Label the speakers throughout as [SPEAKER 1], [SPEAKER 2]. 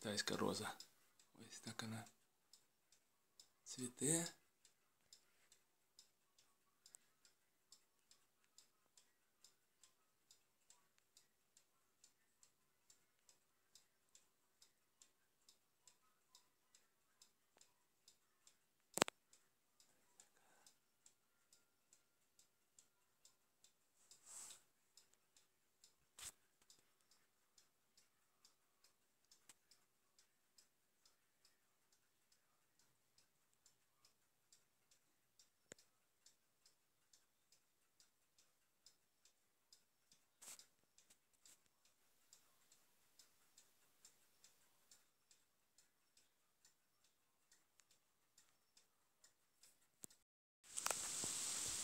[SPEAKER 1] китайська роза. Ось так вона цвіте.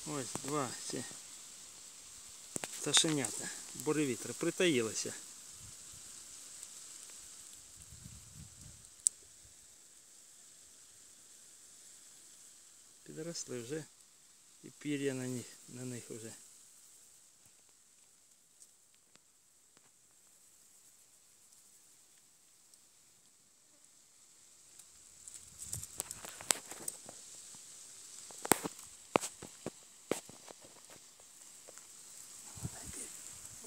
[SPEAKER 1] Ось два ці пташенята, буревітри, притаїлися. Підросли вже і пір'я на них, на них вже.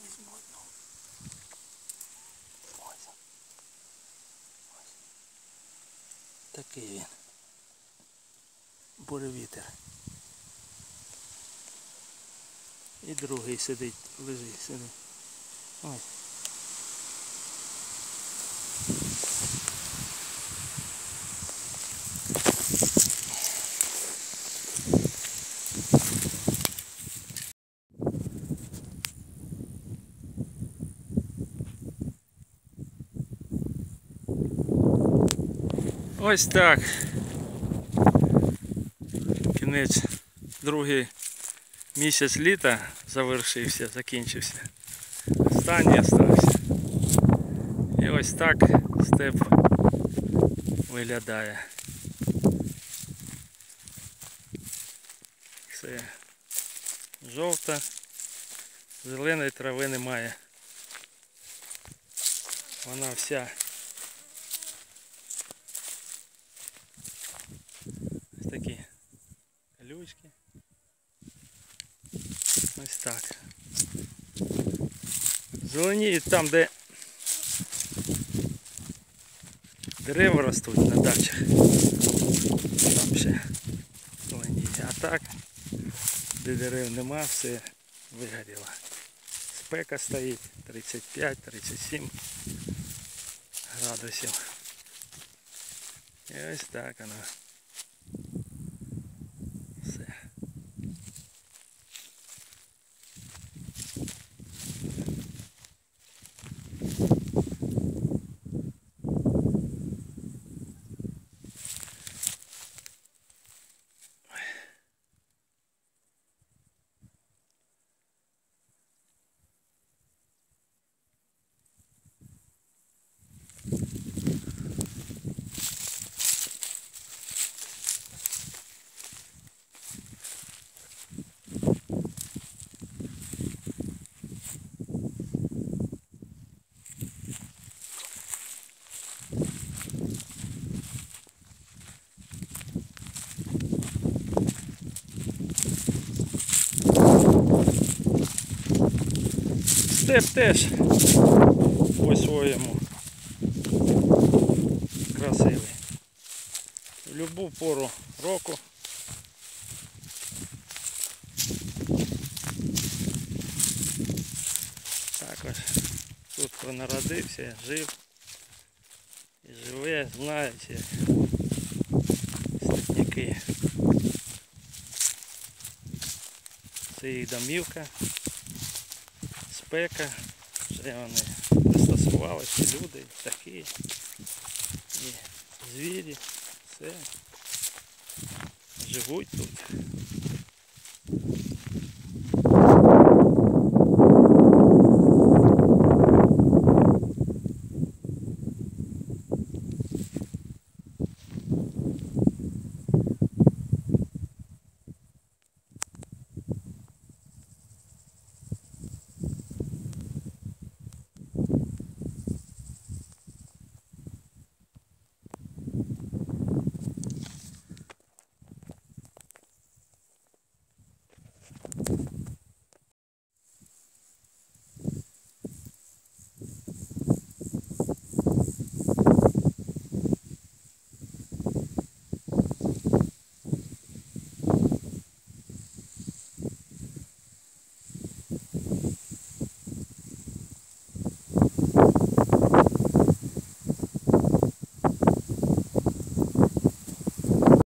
[SPEAKER 1] Візьму одну. Ось. Ось. Такий він. Буревітер. І другий сидить, лежить, сидить. Ось. Ось так. Кінець другий місяць літа завершився, закінчився. Останній остався. І ось так степ виглядає. Все жовта, зеленої трави немає. Вона вся такі колючки. Ось так. Зеленіють там, де дерева ростуть на дачах. Там ще зеленіє. А так, де дерев нема, все вигоріло. Спека стоїть 35-37 градусів. І ось так вона. Степ теж по-своєму красивий. В любу пору року. Також тут хто народився, жив і живе, знають як степняки. Це їх домівка спека, вже вони пристосувалися, люди, птахи, і звірі, все. Живуть тут.